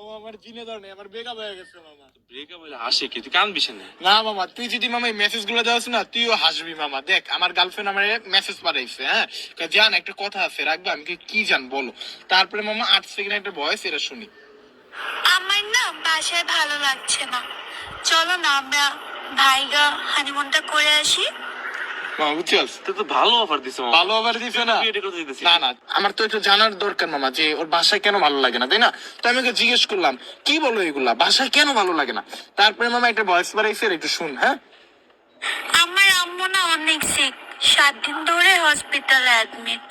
ও আমার জিনে ধর নেই আমার ব্রেকআপ হয়ে গেছে মামা। ব্রেকআপ হইলে হাসে কি? তুই কান্দিস না? না মামা তুই যদি মামা এই মেসেজগুলো দেওয়াস না তুইও হাসবি মামা। দেখ আমার গার্লফ্রেন্ড আমার মেসেজ পাঠাইছে হ্যাঁ? জান একটা কথা আছে রাখবে আমি কি- কি জান বলো। তারপরে মামা আট সেকেন্ড একটা ভয়েস এটা শুনি। আমার না বাসায় ভালো লাগছে না। চলো না আমরা ভাইগা হানিমুনটা করে আসি। মামা বুঝছিস? তুই তো ভালো অফার দিছ মামা ভালো আবার দিছে না? তুই এটা কথা দিতেছিস। না না আমার তো একটু জানার দরকার মামা যে ওর বাসায় কেন ভালো লাগে না তাই না? তো আমি ওকে জিজ্ঞেস করলাম কি বলো এগুলা? বাসায় কেন ভালো লাগে না? তারপরে মামা একটা ভয়েস বাড়াইছে একটু শুন হ্যাঁ? আমার আম্মু না অনেক সিক সাত দিন ধরে হসপিটালে অ্যাডমিট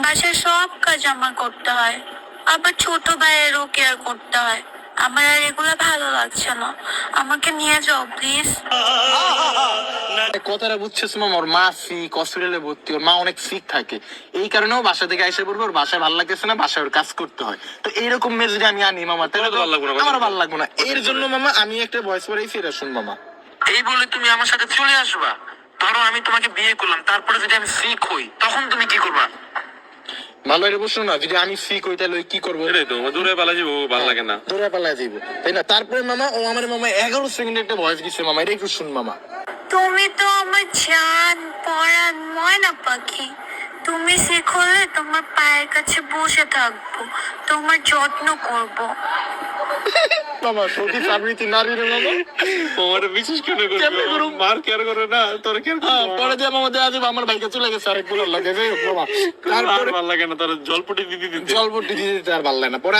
বাসায় সব কাজ আমার করতে হয়। আবার ছোট ভাইয়েরও কেয়ার করতে হয়। আমার আর এগুলো ভালো লাগছে না। আমাকে নিয়ে যাও প্লিজ কথাটা বুঝছিস মামা ওর মা সিক হসপিটালে ভর্তি ওর মা অনেক সিক থাকে। এই কারণেও বাসা থেকে এসে পড়বে ওর বাসায় ভালো লাগতেছে না বাসায় ওর কাজ করতে হয়। তো এইরকম মেয়ে যদি আমি আনি মামা তাহলে তো ভালো লাগবে না, আমার ভালো লাগবে না। এর জন্য মামা আমি একটা ভয়েস বাড়াইছি এটা শুন মামা। এই বলে তুমি আমার সাথে চলে আসবা। ধরো আমি তোমাকে বিয়ে করলাম তারপরে যদি আমি সিক হই তখন তুমি কি করবা? ভালো এটা বুঝছ না? যদি আমি ফ্রি করি তাহলে কি করব? এটাই তো দূরে পালা যাব ভালো লাগে না। দূরে পালা যাব তাই না? তারপরে মামা ও আমার মামা এগারো সেকেন্ড একটা ভয়েস দিচ্ছে মামা এটা একটু শুন মামা। তুমি তো আমার জান পরাণ ময়না পাখি। তুমি শিখলে তোমার পায়ের কাছে বসে থাকব তোমার যত্ন করব। মামা সতী সাবৃতি নারী রে মামা তোমার বিশেষ করে মার কেয়ার করে না তোর কেয়ার হ্যাঁ, পরে মামা দেওয়া যাবে আমার ভাইকে চলে গেছে আরেকগুলো লাগে। যাই মামা তারপরে তারপরে ভালো লাগে না তোর জলপটি দিদি দিতে। জলপট্টি দিতে দিতে আর ভালো লাগে না। পরে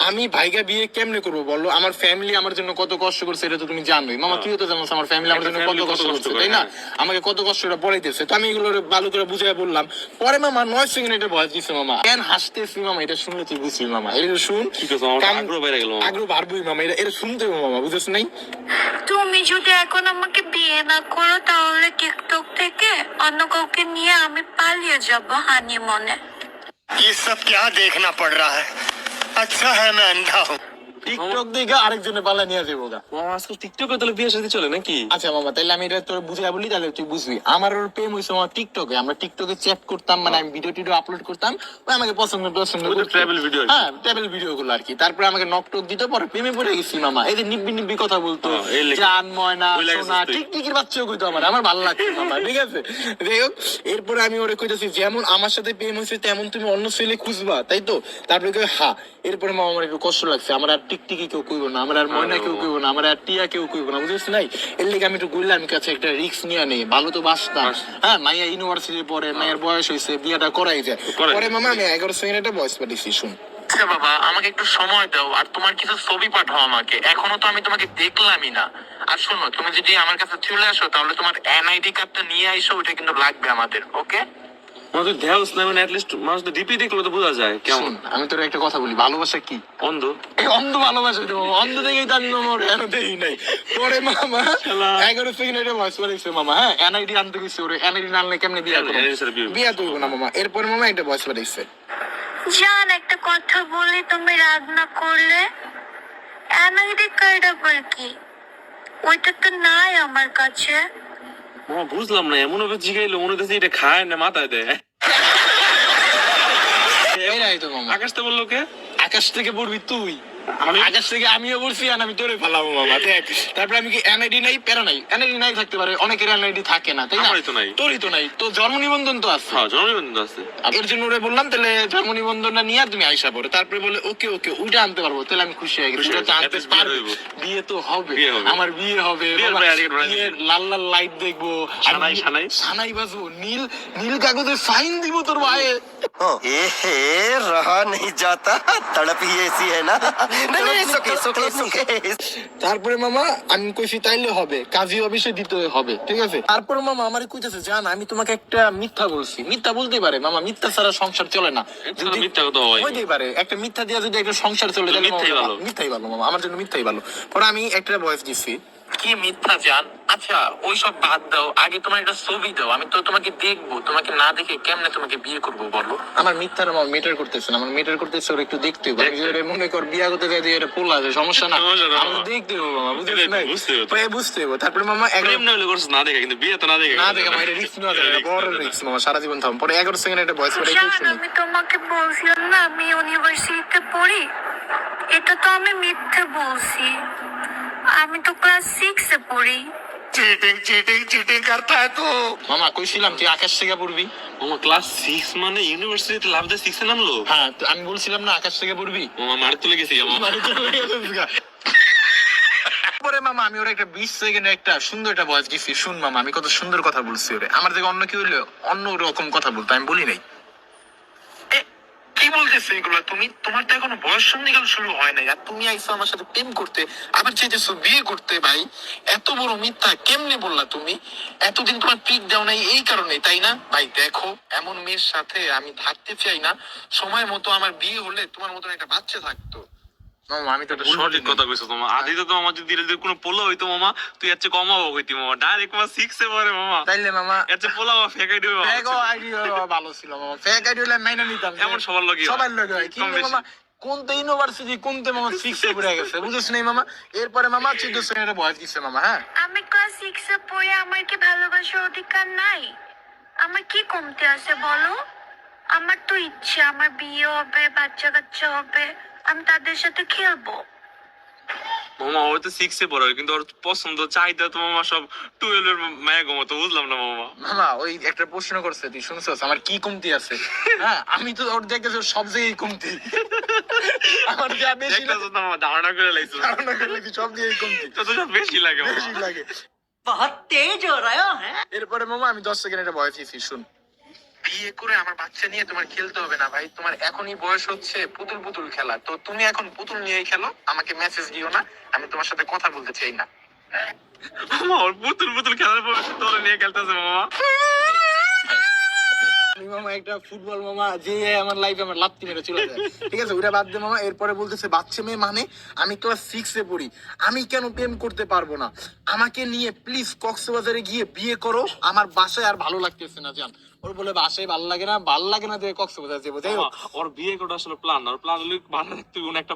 আমি ভাইকে বিয়ে কেমনে করব বলো? আমার ফ্যামিলি আমার জন্য কত কষ্ট করছে এটা তো তুমি জানোই। মামা তুইও তো জানোস আমার ফ্যামিলি আমার জন্য কত কষ্ট করছে তাই না? হ্যাঁ। আমাকে কত কষ্টটা পড়াইতেছে তো আমি এগুলো ভালো করে বুঝাই বললাম। পরে মামা নয় সেকেন্ড এটা ভয় দিচ্ছে মামা। কেন হাসতেছি মামা? এটা শুনলে তুই বুঝবি মামা এটা শুন আগ্রহ বেড়ে গেল আগ্রহ বাড়বই মামা এটা এটা শুনতে হবে মামা বুঝেছ নাই তুমি যদি এখন আমাকে বিয়ে না করো তাহলে টিকটক থেকে অন্য কাউকে নিয়ে আমি পালিয়ে যাব হানি মনে ये सब क्या देखना पड़ रहा है अच्छा है मैं अंधा हूँ টিকটক দেখে আরেকজনে পালা নিয়ে যাব গা। মামা আজকাল টিকটকে তাহলে বিয়ে সাথে চলে নাকি? আচ্ছা মামা তাহলে আমি এটা তোর বুঝাই বলি তাহলে তুই বুঝবি। আমার ওর প্রেম হয়েছে আমার টিকটকে। আমরা টিকটকে চ্যাট করতাম মানে আমি ভিডিও টিডিও আপলোড করতাম আমাকে পছন্দ পছন্দ আর কি। হ্যাঁ ট্রাভেল ভিডিও গুলো আর কি। তারপরে আমাকে নক টক দিতে পরে প্রেমে পড়ে গেছি মামা। এই যে নিব্বি নিব্বি কথা বলতো জান ময়না সোনা ঠিকই বাচ্চাও কইতো আমার। আমার ভালো লাগছে মামা ঠিক আছে? যাই হোক এরপরে আমি ওরে কইতেছি যেমন আমার সাথে প্রেম হয়েছে তেমন তুমি অন্য ছেলে খুঁজবা তাই তো? তারপরে কই হ্যাঁ এরপরে মামা আমার একটু কষ্ট লাগছে আমার আর টিকটিকি কেউ কইব না আমার আর ময়না কেউ কইব না আমার আর টিয়া কেউ কইব না বুঝছিস নাই? এর লেগে আমি একটু গুললাম কাছে একটা রিস্ক নিয়ে নেই ভালো তো বাসতাম হ্যাঁ মাইয়া ইউনিভার্সিটি পরে মায়ের বয়স হয়েছে বিয়েটা করাই যায়। পরে মামা আমি এগারো সেকেন্ড একটা বয়স পাঠিয়েছি শুন। আচ্ছা বাবা আমাকে একটু সময় দাও আর তোমার কিছু ছবি পাঠাও আমাকে। এখনও তো আমি তোমাকে দেখলামই না। আর শোনো তুমি যদি আমার কাছে চলে আসো তাহলে তোমার এনআইডি কার্ডটা নিয়ে আইসো ওটা কিন্তু লাগবে আমাদের ওকে না মানে অ্যাটলিস্ট মানুষ তো ডিপি দেখলে তো বোঝা যায় কেমন। আমি তোর একটা কথা বলি ভালোবাসা কি? অন্ধ। এই অন্ধ ভালোবাসা দেবো অন্ধ দেখেই তার নম্বর এন দেই নাই। পরে মামা এগারো সেকেন্ড ভয়েস পাঠিয়েছে মামা হ্যাঁ এনআইডি আনতে গেছে ওরে এনআইডি না আনলে কেমনে বিয়া করব? NID ছাড়া বিয়ে হবে। বিয়া করব না মামা এরপরে মামা একটা ভয়েস পাঠিয়েছে জান একটা কথা বলি তুমি রাগ না করলে? এনআইডি কার্ড আবার কি? ওইটা তো নাই আমার কাছে। মামা বুঝলাম না এমন ভাবে জিগাইলো মনে হচ্ছে এটা খায় না মাথায় দেয়। আকাশ তো বলল কে? আকাশ থেকে পড়বি তুই। আমি আকাশ থেকে আমিও পড়ছি আর আমি তোরে ফেলাবো মামা দেখ তারপরে আমি কি এনআইডি নাই প্যারা নাই এনআইডি নাই থাকতে পারে অনেকের এনআইডি থাকে না তাই না আমারই তো নাই। তোরই তো নাই তো জন্ম নিবন্ধন তো আছে হ্যাঁ জননিবন্ধন আছে আর এর জন্য ওরে বললাম তাহলে জন্ম নিবন্ধনটা নিয়ে আর তুমি আইসা পড়ে তারপরে বলে ওকে ওকে ওইটা আনতে পারবো তাহলে আমি খুশি হয়ে গেছি খুশি ওটা তো হয়েছি, আনতে at least বিয়ে পারবে হইবো। বিয়ে তো হবে বিয়ে হবে। আমার বিয়ে হবে বিয়ের বাবা, বাইরে আগে বিয়ের লাল লাল লাইট দেখবো আর সানাই, নীল- সানাই। সানাই বাজবো নীল নীল কাগজে সাইন দিব তোর ভাইয়ে ए रहा नहीं जाता तड़प ही ऐसी है ना তারপরে মামা আমি কইছি তাইলে হবে কাজী অফিসে দিতে হবে ঠিক আছে? তারপরে মামা আমারে কইতেছে জান আমি তোমাকে একটা মিথ্যা বলছি। মিথ্যা বলতেই পারে মামা মিথ্যা ছাড়া সংসার চলে না। যদি মিথ্যা কথা হয়। হইতেই পারে একটা মিথ্যা দিয়া যদি একটা সংসার চলে যায় মিথ্যাই ভালো। মিথ্যাই ভালো মামা আমার জন্য মিথ্যাই ভালো। পরে আমি একটা ভয়েস দিছি কি মিথ্যা জান? আচ্ছা ওইসব বাদ দাও। আগে তোমার একটা ছবি দাও। আমি তো তোমাকে দেখব। তোমাকে না দেখে কেমনে তোমাকে বিয়ে করব বলো? আমার মিথ্যার আমার মেটার করতেছে না। আমার মেটার করতেছে ওর একটু দেখতে হবে। ওরে মনে কর বিয়া করতে যাই দিয়ে পোলা আছে সমস্যা না। আমি। দেখতে হবে মামা বুঝতে নাই বুঝতে হবে। বুঝতে হবে। তারপরে মামা এগারো প্রেম না হলে করছিস না দেখে কিন্তু বিয়ে তো না দেখে। না দেখে আমার রিস্ক না বড় রিস্ক মামা সারা জীবন থাম। পরে এগারো সেকেন্ড একটা বয়স পরে জান আমি তোমাকে বলছিলাম না আমি ইউনিভার্সিটিতে পড়ি। এটা তো আমি মিথ্যে বলছি। আমি তো ক্লাস সিক্সে পড়ি। চিটিং চিটিং চিটিং হয় তো মামা তুই আকাশ থেকে পড়বি। মামা ক্লাস সিক্স মানে ইউনিভার্সিটিতে লাভ সিক্সে নামলো? হ্যাঁ আমি বলছিলাম না আকাশ থেকে পড়বি। মামা মার তুলে গেছি মামা। তুলে পরে মামা আমি ওর একটা বিশ একটা সুন্দর একটা বয়স দিছি শুন মামা আমি কত সুন্দর কথা বলছি ওরে। আমার থেকে অন্য কি হইল অন্য রকম কথা বলতো আমি বলি নাই। তুমি তোমার তো এখনও বয়স শুরু হয় নাই। আর তুমি আমার সাথে প্রেম করতে। আবার বিয়ে করতে, ভাই। এত বড় মিথ্যা কেমনে বললা তুমি? এতদিন তোমার পিক দাও নাই এই কারণে, তাই না? ভাই, দেখো, এমন মেয়ের সাথে আমি থাকতে চাই না। সময় মতো আমার বিয়ে হলে তোমার মতন একটা বাচ্চা থাকতো। মামা আমি তো সঠিক সঠিক কথা কইছো তোমার আদি তো তোমার যদি ধীরে ধীরে কোনো পোলা হইতো মামা তুই এর চেয়ে কমাবো হইতি মামা। ডাইরেক্ট মামা সিক্সে পরে মামা। তাইলে মামা এর চেয়ে পোলা ফেকাই দিবে মামা। ফেক আইডি ভালো ছিল মামা। ফেক আইডি হলে মাইনা নিতাম এমন সবার লগেই সবার লগে হয়। কিন্তু মামা কোন তো ইউনিভার্সিটি কোন তো মামা সিক্সে পড়ে গেছে বুঝছিস নাই মামা? এরপরে মামা চোদ্দ শ্রেণির ভয়েস দিচ্ছে মামা হ্যাঁ? আমি ক্লাস সিক্সে পড়ে আমার কি ভালোবাসার অধিকার নাই? আমার কি কমতে আছে বলো? আমার তো ইচ্ছে আমার বিয়ে হবে বাচ্চা কাচ্চা হবে। আমি তাদের সাথে খেলব। মামা তো পড়ে কিন্তু ওর পছন্দ চাহিদা তো মামা সব টুয়েলভ এর বুঝলাম না মামা। মামা ওই একটা প্রশ্ন করছে তুই আমার কি কমতি আছে? হ্যাঁ আমি তো ওর সব জায়গায় কমতি। আমার যা বেশি লাগে না মামা ধারণা করে লাইছো ধারণা করে সব জায়গায় কমতি। তো সব বেশি লাগে বেশি লাগে। বহুত তেজ হো হ্যাঁ। এরপরে মামা আমি 10 সেকেন্ড একটা বয়স দিছি শুন। বিয়ে করে আমার বাচ্চা নিয়ে তোমার খেলতে হবে না ভাই। তোমার এখনই বয়স হচ্ছে পুতুল পুতুল খেলা। তো তুমি এখন পুতুল নিয়েই খেলো আমাকে মেসেজ দিও না আমি তোমার সাথে কথা বলতে চাই না। মামা ওর পুতুল পুতুল খেলার পর তোরে নিয়ে খেলতেছে মামা। মামা একটা ফুটবল মামা যে আমার লাইফে আমার লাত্তি মেরে চলে যায়। ঠিক আছে ওটা বাদ দে মামা এরপরে বলতেছে বাচ্চা মেয়ে মানে আমি ক্লাস সিক্সে পড়ি। আমি কেন প্রেম করতে পারব না? আমাকে নিয়ে প্লিজ কক্সবাজারে গিয়ে বিয়ে করো। আমার বাসায় আর ভালো লাগতেছে না জান। ওর বলে, বাসায় ভালো লাগে না, ভালো লাগে না যে কক্সবাজার যাব। যাই হোক। ওর বিয়ে করা আসলে প্ল্যান আর প্ল্যান হলে ভালো কোনো একটা